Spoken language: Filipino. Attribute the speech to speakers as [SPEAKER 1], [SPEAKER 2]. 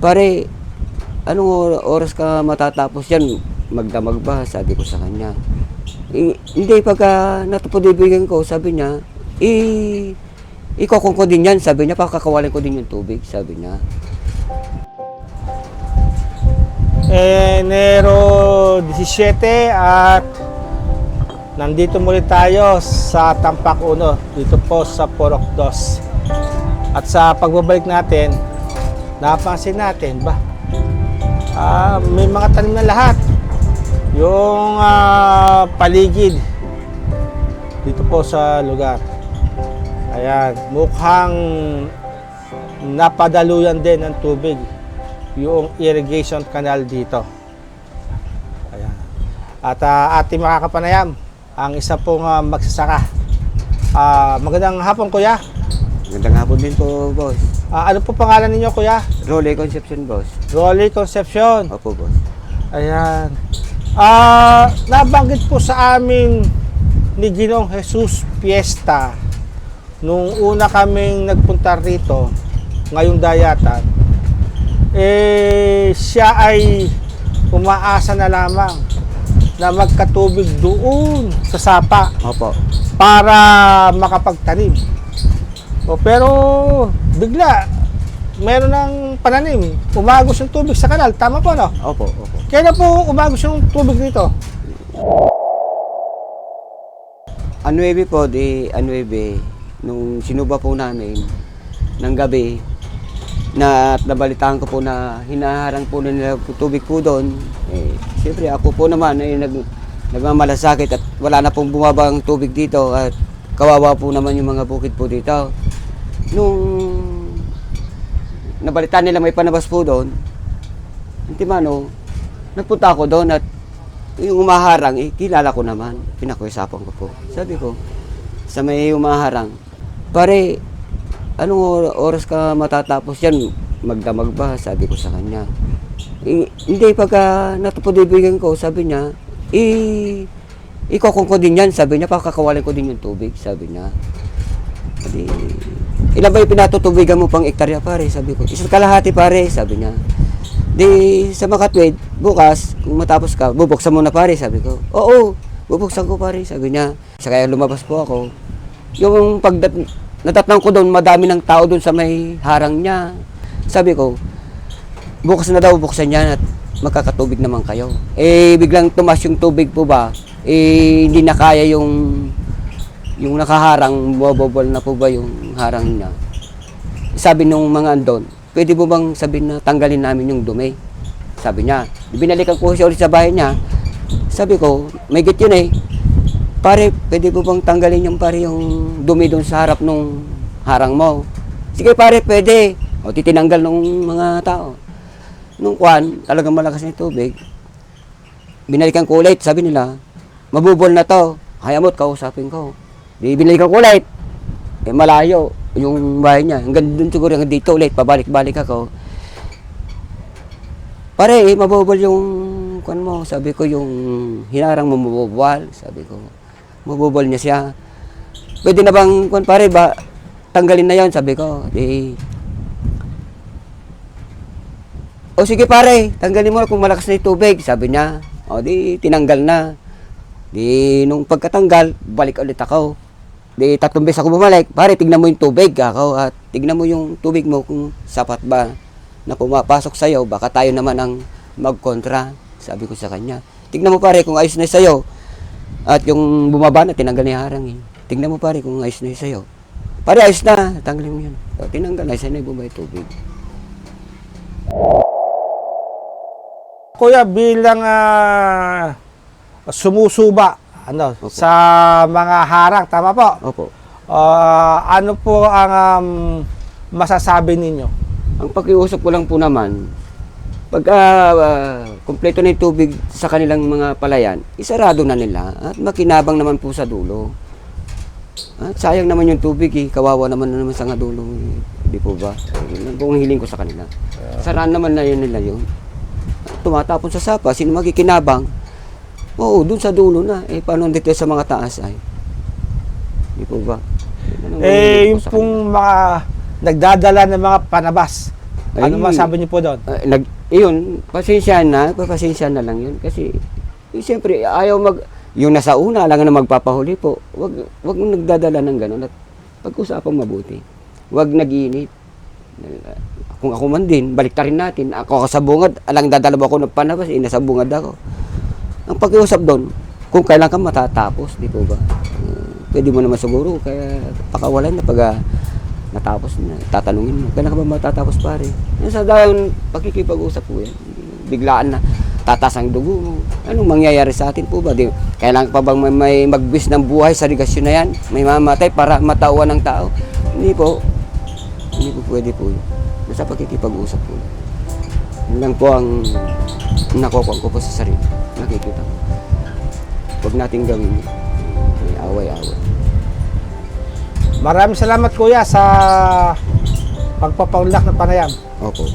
[SPEAKER 1] Pare, anong or- oras ka matatapos yan? Magdamag ba? Sabi ko sa kanya. "Eh, hindi, pagka natupod ibigan ko, sabi niya, i ikokong ko din yan. Sabi niya, pakakawalan ko din yung tubig. Sabi niya.
[SPEAKER 2] Enero 17 at nandito muli tayo sa Tampak Uno, dito po sa Porok Dos. At sa pagbabalik natin, napansin natin ba, ah, may mga tanim na lahat. Yung ah, paligid dito po sa lugar. Ayan, mukhang napadaluyan din ng tubig yung irrigation canal dito. Ayan. At ah, ating makakapanayam ang isa pong ah, magsasaka. Ah, magandang hapon kuya.
[SPEAKER 1] Magandang hapon din po, boss.
[SPEAKER 2] Ah, ano po pangalan ninyo kuya?
[SPEAKER 1] Role Conception, boss.
[SPEAKER 2] Rolly Concepcion.
[SPEAKER 1] Opo, boss.
[SPEAKER 2] Ayan. Ah, nabanggit po sa amin ni Ginong Jesus Fiesta nung una kaming nagpunta rito ngayong dayatan eh siya ay umaasa na lamang na magkatubig doon sa sapa
[SPEAKER 1] Opo.
[SPEAKER 2] para makapagtanim. O, pero bigla meron ng pananim, umagos yung tubig sa kanal. Tama po, no?
[SPEAKER 1] Opo, opo.
[SPEAKER 2] Kailan po umagos yung tubig dito?
[SPEAKER 1] Anuebe po, di anuebe, nung sinuba po namin ng gabi, na at nabalitaan ko po na hinaharang po na nila tubig po doon. Eh, siyempre ako po naman ay nag, nagmamalasakit at wala na pong bumabang tubig dito at kawawa po naman yung mga bukid po dito. Nung nabalitaan nila may panabas po doon, hindi mano, nagpunta ako doon at yung umaharang, eh, kilala ko naman. Pinakuisapan ko po. Sabi ko, sa may umaharang, pare, anong or- oras ka matatapos yan? Magdamag ba? Sabi ko sa kanya. Eh, hindi, pagka natupod ibigan ko, sabi niya, i ikokong ko din yan. Sabi niya, pakakawalan ko din yung tubig. Sabi niya. Sabi, ilan ba yung pinatutubigan mo pang ektarya pare? Sabi ko, isang kalahati pare, sabi niya. Di sa makatwid, bukas, kung matapos ka, bubuksan mo na pare, sabi ko. Oo, bubuksan ko pare, sabi niya. Sa kaya lumabas po ako. Yung pagdat natatnang ko doon, madami ng tao doon sa may harang niya. Sabi ko, bukas na daw buksan niya at magkakatubig naman kayo. Eh, biglang tumas yung tubig po ba? Eh, hindi na kaya yung yung nakaharang, bubble na po ba yung harang niya. Sabi nung mga andon, pwede mo bang sabihin na tanggalin namin yung dumi? Sabi niya, binalikan ko siya ulit sa bahay niya. Sabi ko, may git yun eh. Pare, pwede mo bang tanggalin yung pare yung dumi doon sa harap nung harang mo? Sige pare, pwede. O titinanggal nung mga tao. Nung kwan, talagang malakas na tubig. Binalikan ko ulit, sabi nila, mabubol na to. Hayamot, kausapin ko. Di binalikan ko ulit. Eh, malayo yung bahay niya. Hanggang dun siguro, hanggang dito ulit, pabalik-balik ako. Pare, eh, mabubol yung kwan mo. Sabi ko, yung hinarang mo mabubwal. Sabi ko, mabubol niya siya. Pwede na bang, kwan pare, ba, tanggalin na yon Sabi ko, di, o sige pare, tanggalin mo kung malakas na yung tubig, sabi niya. O di, tinanggal na. Di, nung pagkatanggal, balik ulit ako. Di, tatlong beses ako bumalik. Pare, tignan mo yung tubig ako at tignan mo yung tubig mo kung sapat ba na pumapasok sa'yo. Baka tayo naman ang magkontra, sabi ko sa kanya. Tignan mo pare kung ayos na sa'yo. At yung bumaba na, tinanggal niya harang eh. Tignan mo pare kung ayos na sa'yo. Pare, ayos na. Tanggalin mo yun. O, tinanggal na, sa'yo na yung bumaba yung tubig.
[SPEAKER 2] Kuya, bilang ah, sumusuba ano,
[SPEAKER 1] Opo.
[SPEAKER 2] sa mga harang, tama po?
[SPEAKER 1] Opo.
[SPEAKER 2] Ah, ano po ang um, masasabi ninyo?
[SPEAKER 1] Ang pakiusap ko lang po naman, pag ah, kumpleto na yung tubig sa kanilang mga palayan, isarado na nila at makinabang naman po sa dulo. At sayang naman yung tubig eh, kawawa naman na naman sa nga dulo. eh. Di po ba? Ang hiling ko sa kanila. Saraan naman na yun nila yun. Tumatapon sa sapa, sino magikinabang? Oo, dun sa dulo na. Eh, paano dito sa mga taas ay? Di po ba? Yun ang
[SPEAKER 2] Eh, yung
[SPEAKER 1] sa
[SPEAKER 2] pong mga nagdadala ng mga panabas Ano masabi niyo po doon?
[SPEAKER 1] Ah, nag, iyon, pasensya na, pasensya na lang yun. Kasi, eh, siyempre, ayaw mag, yung nasa una lang na magpapahuli po, wag, wag mo nagdadala ng gano'n at pag-usapang mabuti. Wag nag-iinit. Ah, Kung ako man din, balik rin natin. Ako sa bungad, alang dadalawa ako ng panabas, eh, nasa bungad ako. Ang pag-iusap doon, kung kailan ka matatapos, di po ba? Pwede mo naman siguro, kaya pakawalan na pag ah, natapos na, tatanungin mo, kailan ka ba matatapos pare? Yan sa dahil pakikipag-usap po yan. Biglaan na, tatas ang dugo mo. Anong mangyayari sa atin po ba? Di, kailangan pa bang may, may magbis ng buhay sa regasyon na yan? May mamatay para matawan ng tao? Hindi po. Hindi po pwede po yun. Basta pakikipag-usap po. Yun lang po ang nakukuha ko po sa sarili. Nakikita ko. Huwag natin gawin yun. May away-away.
[SPEAKER 2] Maraming salamat kuya sa pagpapaunlak ng panayam.
[SPEAKER 1] Opo.